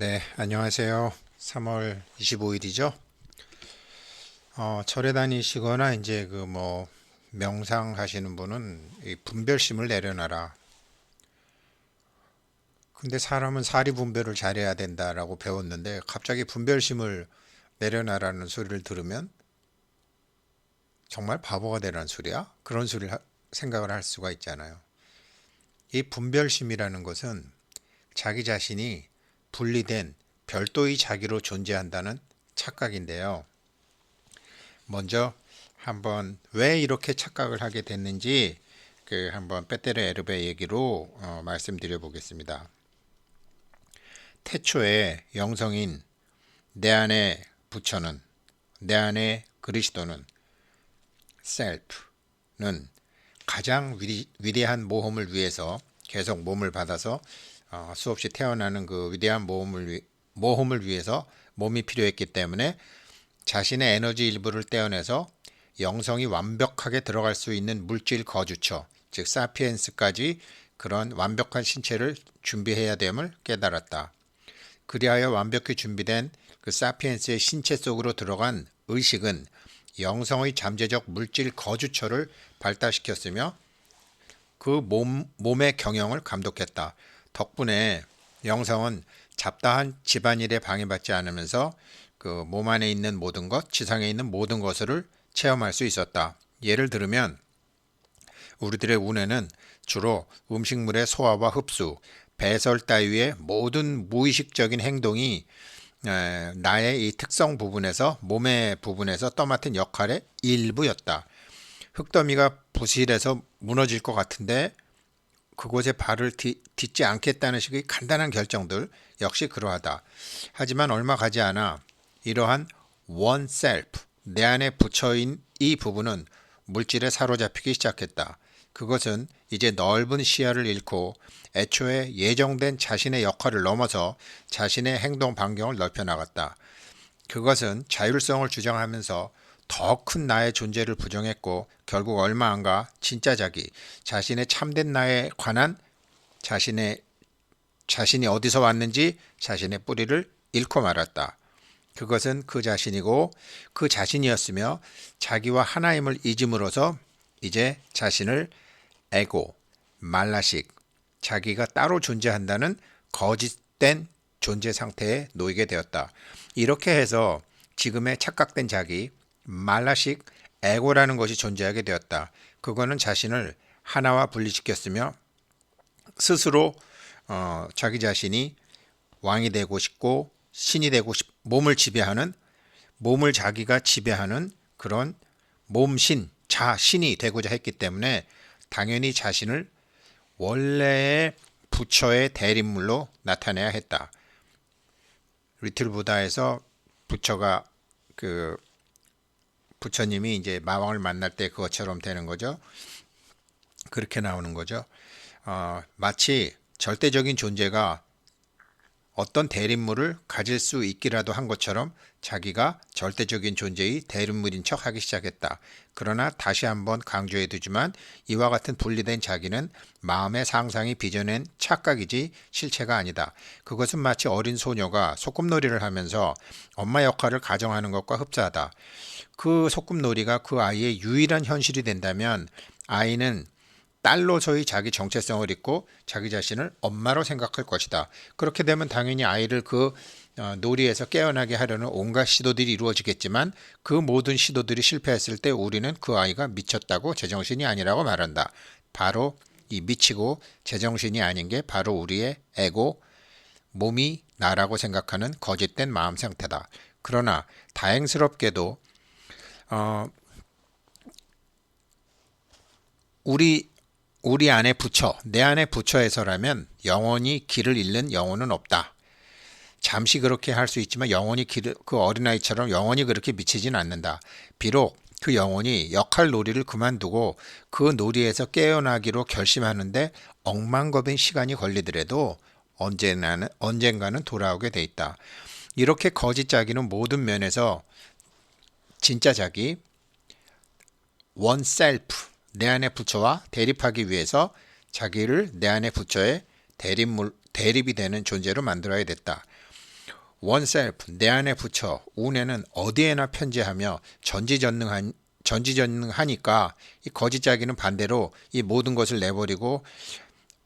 네, 안녕하세요. 3월 25일이죠. 어, 절에 다니시거나 이제 그 뭐 명상하시는 분은 이 분별심을 내려놔라. 근데 사람은 사리 분별을 잘해야 된다라고 배웠는데 갑자기 분별심을 내려놔라는 소리를 들으면 정말 바보가 되라는 소리야? 그런 소리를 하- 생각을 할 수가 있잖아요. 이 분별심이라는 것은 자기 자신이 분리된 별도의 자기로 존재한다는 착각인데요. 먼저 한번 왜 이렇게 착각을 하게 됐는지 그 한번 빼테르 에르베 얘기로 어, 말씀드려 보겠습니다. 태초에 영성인 내 안에 부처는 내 안에 그리스도는 셀프는 가장 위대한 모험을 위해서 계속 몸을 받아서 어, 수없이 태어나는 그 위대한 모험을 위, 모험을 위해서 몸이 필요했기 때문에 자신의 에너지 일부를 떼어내서 영성이 완벽하게 들어갈 수 있는 물질 거주처, 즉 사피엔스까지 그런 완벽한 신체를 준비해야 됨을 깨달았다. 그리하여 완벽히 준비된 그 사피엔스의 신체 속으로 들어간 의식은 영성의 잠재적 물질 거주처를 발달시켰으며 그 몸, 몸의 경영을 감독했다. 덕분에 영성은 잡다한 집안일에 방해받지 않으면서 그 몸 안에 있는 모든 것, 지상에 있는 모든 것을 체험할 수 있었다. 예를 들으면 우리들의 운에는 주로 음식물의 소화와 흡수, 배설 따위의 모든 무의식적인 행동이 에, 나의 이 특성 부분에서 몸의 부분에서 떠맡은 역할의 일부였다. 흙더미가 부실해서 무너질 것 같은데 그곳에 발을 딛, 지 않겠다는 식의 간단한 결정들 역시 그러하다. 하지만 얼마 가지 않아 이러한 self 내 안에 붙여인 이 부분은 물질에 사로잡히기 시작했다. 그것은 이제 넓은 시야를 잃고 애초에 예정된 자신의 역할을 넘어서 자신의 행동 반경을 넓혀 나갔다. 그것은 자율성을 주장하면서 더 큰 나의 존재를 부정했고 결국 얼마 안 가 진짜 자기, 자신의 참된 나에 관한 자신의 자신이 어디서 왔는지 자신의 뿌리를 잃고 말았다. 그것은 그 자신이고 그 자신이었으며 자기와 하나임을 잊음으로써 이제 자신을 에고, 말라식, 자기가 따로 존재한다는 거짓된 존재 상태에 놓이게 되었다. 이렇게 해서 지금의 착각된 자기, 말라식, 에고라는 것이 존재하게 되었다. 그거는 자신을 하나와 분리시켰으며 스스로 어, 자기 자신이 왕이 되고 싶고 신이 되고 싶, 몸을 지배하는 몸을 자기가 지배하는 그런 몸신 자신이 되고자 했기 때문에 당연히 자신을 원래의 부처의 대립물로 나타내야 했다. 리틀 부다에서 부처가 그 부처님이 이제 마왕을 만날 때 그것처럼 되는 거죠. 그렇게 나오는 거죠. 어, 마치 절대적인 존재가 어떤 대립물을 가질 수 있기라도 한 것처럼 자기가 절대적인 존재의 대립물인 척 하기 시작했다. 그러나 다시 한번 강조해 두지만 이와 같은 분리된 자기는 마음의 상상이 빚어낸 착각이지 실체가 아니다. 그것은 마치 어린 소녀가 소꿉놀이를 하면서 엄마 역할을 가정하는 것과 흡사하다. 그 소꿉놀이가 그 아이의 유일한 현실이 된다면 아이는 딸로서의 자기 정체성을 잊고 자기 자신을 엄마로 생각할 것이다. 그렇게 되면 당연히 아이를 그 어, 놀이에서 깨어나게 하려는 온갖 시도들이 이루어지겠지만 그 모든 시도들이 실패했을 때 우리는 그 아이가 미쳤다고 제정신이 아니라고 말한다. 바로 이 미치고 제정신이 아닌 게 바로 우리의 에고, 몸이 나라고 생각하는 거짓된 마음 상태다. 그러나 다행스럽게도 어, 우리 우리 안에 부처, 내 안에 부처에서라면 영원히 길을 잃는 영혼은 없다. 잠시 그렇게 할 수 있지만 영원히 길을, 그 어린아이처럼 영원히 그렇게 미치진 않는다. 비록 그 영혼이 역할 놀이를 그만두고 그 놀이에서 깨어나기로 결심하는데 억만거빈 시간이 걸리더라도 언제나는, 언젠가는 돌아오게 돼 있다. 이렇게 거짓 자기는 모든 면에서 진짜 자기, 원 셀프, 내 안의 부처와 대립하기 위해서 자기를 내 안의 부처의 대립물, 대립이 되는 존재로 만들어야 됐다. 원셀프 내 안에 붙여 운에는 어디에나 편재하며 전지전능한 전지전능하니까 이 거짓 자기는 반대로 이 모든 것을 내버리고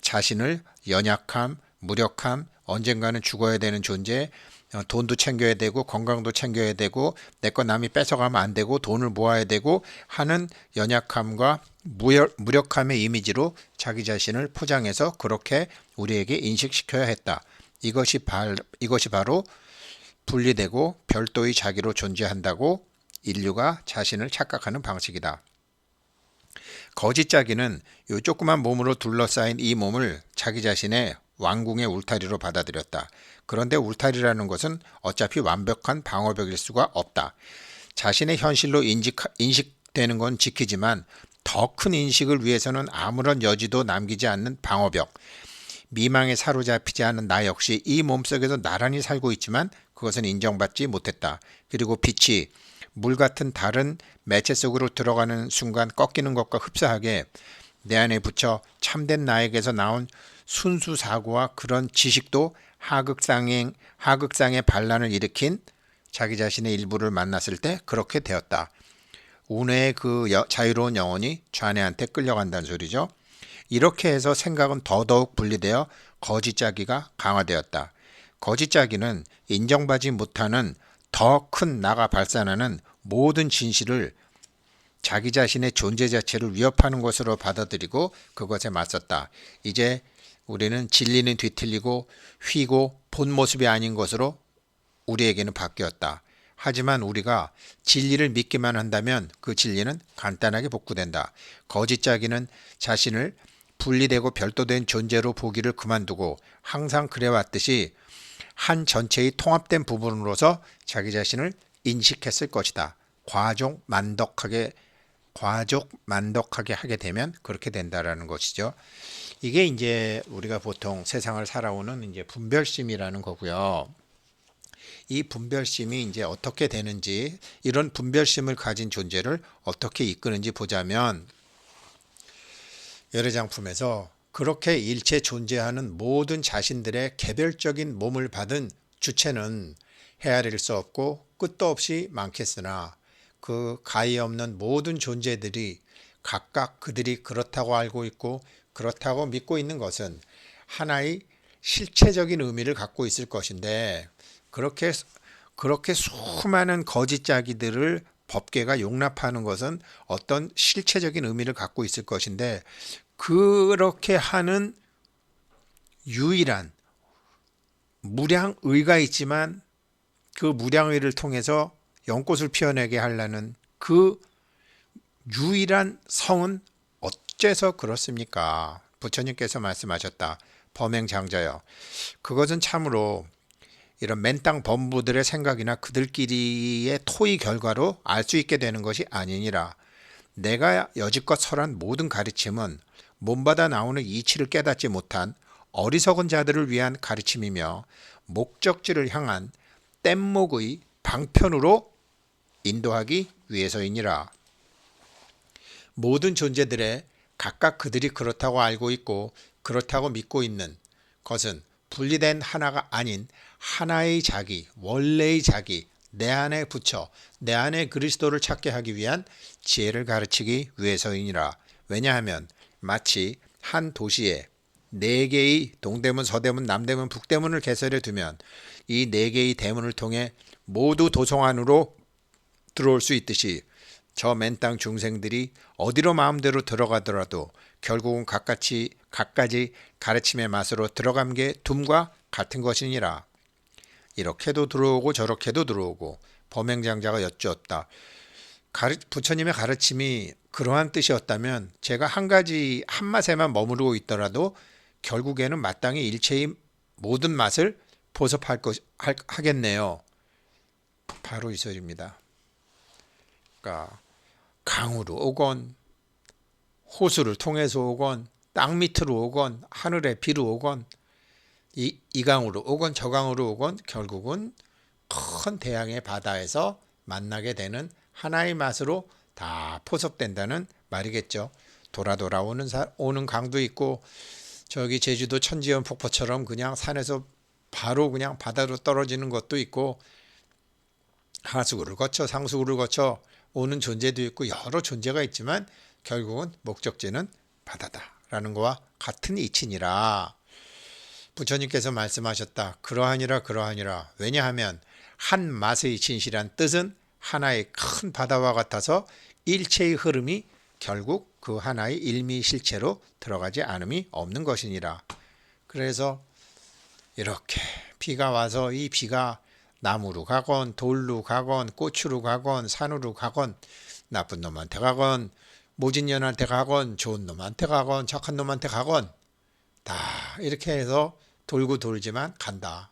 자신을 연약함, 무력함, 언젠가는 죽어야 되는 존재, 어, 돈도 챙겨야 되고 건강도 챙겨야 되고 내 거 남이 뺏어가면 안 되고 돈을 모아야 되고 하는 연약함과 무력, 무력 함의 이미지로 자기 자신을 포장해서 그렇게 우리에게 인식시켜야 했다. 이것이 발, 이것이 바로 분리되고 별도의 자기로 존재한다고 인류가 자신을 착각하는 방식이다. 거짓 자기는 이 조그만 몸으로 둘러싸인 이 몸을 자기 자신의 왕궁의 울타리로 받아들였다. 그런데 울타리라는 것은 어차피 완벽한 방어벽일 수가 없다. 자신의 현실로 인식, 인식되는 건 지키지만 더 큰 인식을 위해서는 아무런 여지도 남기지 않는 방어벽. 미망에 사로잡히지 않은 나 역시 이 몸속에서 나란히 살고 있지만 그것은 인정받지 못했다. 그리고 빛이 물 같은 다른 매체 속으로 들어가는 순간 꺾이는 것과 흡사하게 내 안에 붙여 참된 나에게서 나온 순수 사고와 그런 지식도 하극상행 하극상의 반란을 일으킨 자기 자신의 일부를 만났을 때 그렇게 되었다. 운해의 그 여, 자유로운 영혼이 좌뇌한테 끌려간다는 소리죠. 이렇게 해서 생각은 더더욱 분리되어 거짓짜기가 강화되었다. 거짓짜기는 인정받지 못하는 더 큰 나가 발산하는 모든 진실을 자기 자신의 존재 자체를 위협하는 것으로 받아들이고 그것에 맞섰다. 이제 우리는 진리는 뒤틀리고 휘고 본 모습이 아닌 것으로 우리에게는 바뀌었다. 하지만 우리가 진리를 믿기만 한다면 그 진리는 간단하게 복구된다. 거짓자기는 자신을 분리되고 별도된 존재로 보기를 그만두고 항상 그래왔듯이 한 전체의 통합된 부분으로서 자기 자신을 인식했을 것이다. 과족 만덕하게 과족 만덕하게 하게 되면 그렇게 된다라는 것이죠. 이게 이제 우리가 보통 세상을 살아오는 이제 분별심이라는 거고요. 이 분별심이 이제 어떻게 되는지 이런 분별심을 가진 존재를 어떻게 이끄는지 보자면 열애장품에서 그렇게 일체 존재하는 모든 자신들의 개별적인 몸을 받은 주체는 헤아릴 수 없고 끝도 없이 많겠으나 그 가히 없는 모든 존재들이 각각 그들이 그렇다고 알고 있고 그렇다고 믿고 있는 것은 하나의 실체적인 의미를 갖고 있을 것인데 그렇게 그렇게 수많은 거짓자기들을 법계가 용납하는 것은 어떤 실체적인 의미를 갖고 있을 것인데 그렇게 하는 유일한 무량의가 있지만 그 무량의를 통해서 연꽃을 피어내게 하려는 그 유일한 성은 어째서 그렇습니까? 부처님께서 말씀하셨다. 범행장자여. 그것은 참으로 이런 맨땅 범부들의 생각이나 그들끼리의 토의 결과로 알 수 있게 되는 것이 아니니라. 내가 여지껏 설한 모든 가르침은 몸받아 나오는 이치를 깨닫지 못한 어리석은 자들을 위한 가르침이며 목적지를 향한 뗏목의 방편으로 인도하기 위해서이니라. 모든 존재들의 각각 그들이 그렇다고 알고 있고 그렇다고 믿고 있는 것은 분리된 하나가 아닌 하나의 자기, 원래의 자기, 내 안에 붙여 내 안에 그리스도를 찾게 하기 위한 지혜를 가르치기 위해서이니라. 왜냐하면 마치 한 도시에 네 개의 동대문, 서대문, 남대문, 북대문을 개설해 두면 이 네 개의 대문을 통해 모두 도성 안으로 들어올 수 있듯이 저 맨 땅 중생들이 어디로 마음대로 들어가더라도 결국은 각같이 각가지 가르침의 맛으로 들어간 게 둠과 같은 것이니라. 이렇게도 들어오고 저렇게도 들어오고 범행장자가 여쭈었다. 가르, 부처님의 가르침이 그러한 뜻이었다면 제가 한 가지 한 맛에만 머무르고 있더라도 결국에는 마땅히 일체의 모든 맛을 보섭할 것 하겠네요. 바로 이 소리입니다. 그러니까 강으로 오건 호수를 통해서 오건 땅 밑으로 오건 하늘의 비로 오건 이, 이 강으로 오건 저 강으로 오건 결국은 큰 대양의 바다에서 만나게 되는 하나의 맛으로 다 포섭된다는 말이겠죠. 돌아 돌아오는 사, 오는 강도 있고 저기 제주도 천지연 폭포처럼 그냥 산에서 바로 그냥 바다로 떨어지는 것도 있고 하수구를 거쳐 상수구를 거쳐 오는 존재도 있고 여러 존재가 있지만 결국은 목적지는 바다다라는 거와 같은 이치니라. 부처님께서 말씀하셨다. 그러하니라 그러하니라. 왜냐하면 한 맛의 진실한 뜻은 하나의 큰 바다와 같아서 일체의 흐름이 결국 그 하나의 일미 실체로 들어가지 않음이 없는 것이니라. 그래서 이렇게 비가 와서 이 비가 나무로 가건 돌로 가건 꽃으로 가건 산으로 가건 나쁜 놈한테 가건 모진년한테 가건 좋은 놈한테 가건 착한 놈한테 가건 다 이렇게 해서 돌고 돌지만 간다.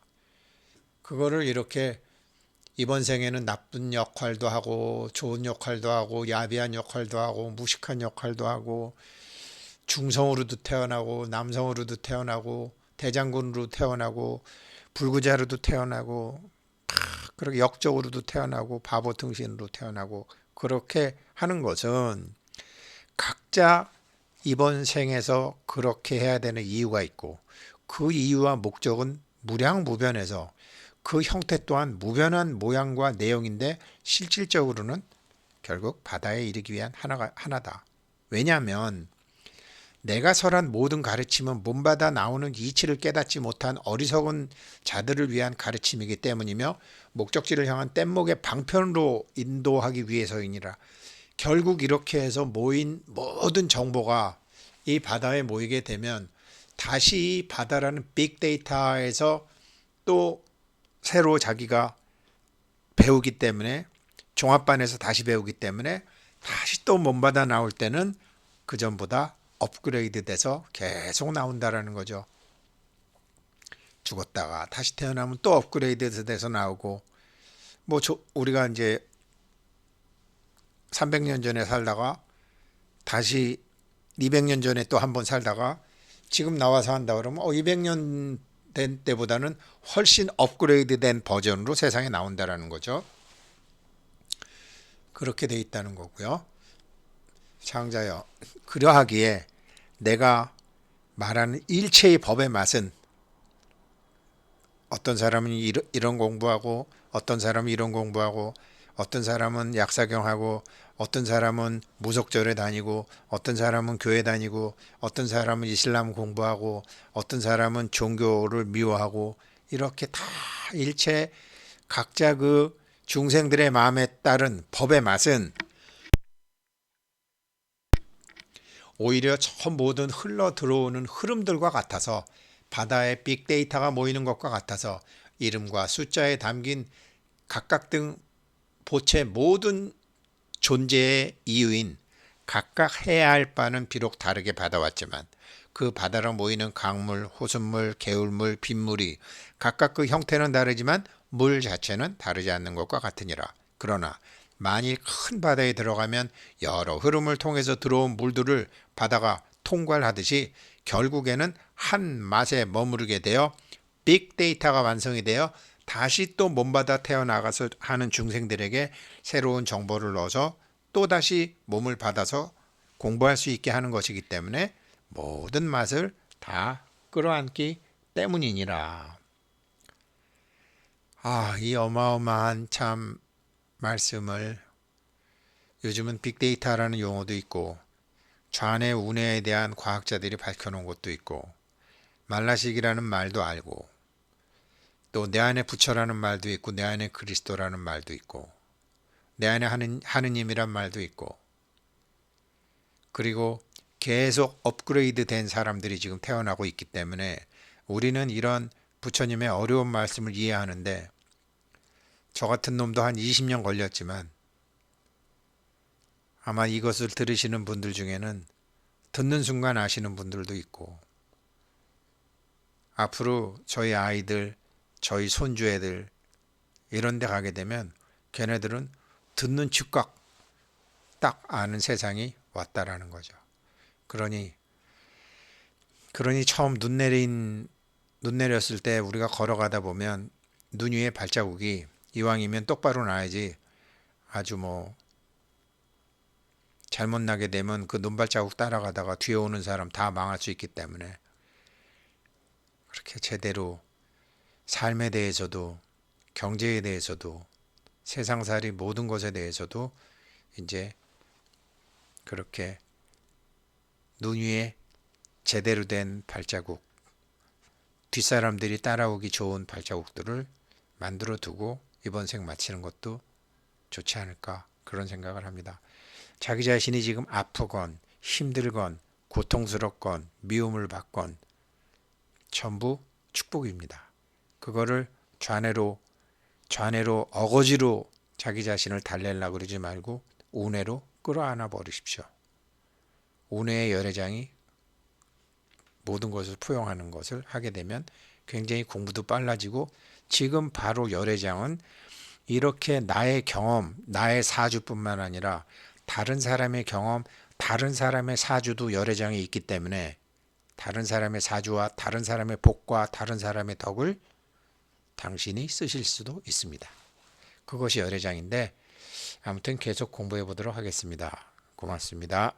그거를 이렇게 이번 생에는 나쁜 역할도 하고 좋은 역할도 하고 야비한 역할도 하고 무식한 역할도 하고 중성으로도 태어나고 남성으로도 태어나고 대장군으로 태어나고 불구자로도 태어나고 그렇게 역적으로도 태어나고 바보 등신으로 태어나고 그렇게 하는 것은 각자 이번 생에서 그렇게 해야 되는 이유가 있고 그 이유와 목적은 무량무변해서 그 형태 또한 무변한 모양과 내용인데 실질적으로는 결국 바다에 이르기 위한 하나가 하나다. 왜냐하면 내가 설한 모든 가르침은 몸바다 나오는 이치를 깨닫지 못한 어리석은 자들을 위한 가르침이기 때문이며 목적지를 향한 뗏목의 방편으로 인도하기 위해서이니라. 결국 이렇게 해서 모인 모든 정보가 이 바다에 모이게 되면 다시 이 바다라는 빅데이터에서 또 새로 자기가 배우기 때문에 종합반에서 다시 배우기 때문에 다시 또 몸바다 나올 때는 그 전보다 업그레이드 돼서 계속 나온다라는 거죠. 죽었다가 다시 태어나면 또 업그레이드 돼서 나오고 뭐 저, 우리가 이제 300년 전에 살다가 다시 200년 전에 또 한 번 살다가 지금 나와서 한다 그러면 어 200년 된 때보다는 훨씬 업그레이드 된 버전으로 세상에 나온다라는 거죠. 그렇게 돼 있다는 거고요. 장자여 그러하기에 내가 말하는 일체의 법의 맛은 어떤 사람은 이런 공부하고 어떤 사람은 이런 공부하고 어떤 사람은 약사경하고 어떤 사람은 무속절에 다니고 어떤 사람은 교회 다니고 어떤 사람은 이슬람 공부하고 어떤 사람은 종교를 미워하고 이렇게 다 일체 각자 그 중생들의 마음에 따른 법의 맛은 오히려 저 모든 흘러 들어오는 흐름들과 같아서 바다에 빅데이터가 모이는 것과 같아서 이름과 숫자에 담긴 각각 등 보채 모든 존재의 이유인 각각 해야 할 바는 비록 다르게 받아왔지만 그 바다로 모이는 강물, 호수물, 개울물, 빗물이 각각 그 형태는 다르지만 물 자체는 다르지 않는 것과 같으니라. 그러나 만일 큰 바다에 들어가면 여러 흐름을 통해서 들어온 물들을 바다가 통과를 하듯이 결국에는 한 맛에 머무르게 되어 빅데이터가 완성이 되어 다시 또 몸바다 태어나가서 하는 중생들에게 새로운 정보를 넣어서 또다시 몸을 받아서 공부할 수 있게 하는 것이기 때문에 모든 맛을 다 끌어안기 때문이니라. 아, 이 어마어마한 참 말씀을 요즘은 빅데이터라는 용어도 있고 좌뇌 우뇌에 대한 과학자들이 밝혀놓은 것도 있고 말라식이라는 말도 알고 또 내 안에 부처라는 말도 있고 내 안에 그리스도라는 말도 있고 내 안에 하는, 하느님이란 말도 있고 그리고 계속 업그레이드 된 사람들이 지금 태어나고 있기 때문에 우리는 이런 부처님의 어려운 말씀을 이해하는데 저 같은 놈도 한 20년 걸렸지만 아마 이것을 들으시는 분들 중에는 듣는 순간 아시는 분들도 있고 앞으로 저희 아이들, 저희 손주 애들 이런 데 가게 되면 걔네들은 듣는 즉각 딱 아는 세상이 왔다라는 거죠. 그러니 그러니 처음 눈 내린 눈 내렸을 때 우리가 걸어가다 보면 눈 위에 발자국이 이왕이면 똑바로 나야지 아주 뭐 잘못 나게 되면 그 눈발자국 따라가다가 뒤에 오는 사람 다 망할 수 있기 때문에 그렇게 제대로 삶에 대해서도 경제에 대해서도 세상살이 모든 것에 대해서도 이제 그렇게 눈 위에 제대로 된 발자국 뒷사람들이 따라오기 좋은 발자국들을 만들어 두고 이번 생 마치는 것도 좋지 않을까 그런 생각을 합니다. 자기 자신이 지금 아프건 힘들건 고통스럽건 미움을 받건 전부 축복입니다. 그거를 좌뇌로 좌뇌로 어거지로 자기 자신을 달래려고 그러지 말고 우뇌로 끌어안아 버리십시오. 우뇌의 열애장이 모든 것을 포용하는 것을 하게 되면 굉장히 공부도 빨라지고 지금 바로 열애장은 이렇게 나의 경험, 나의 사주뿐만 아니라 다른 사람의 경험, 다른 사람의 사주도 열애장이 있기 때문에 다른 사람의 사주와 다른 사람의 복과 다른 사람의 덕을 당신이 쓰실 수도 있습니다. 그것이 열애장인데 아무튼 계속 공부해 보도록 하겠습니다. 고맙습니다.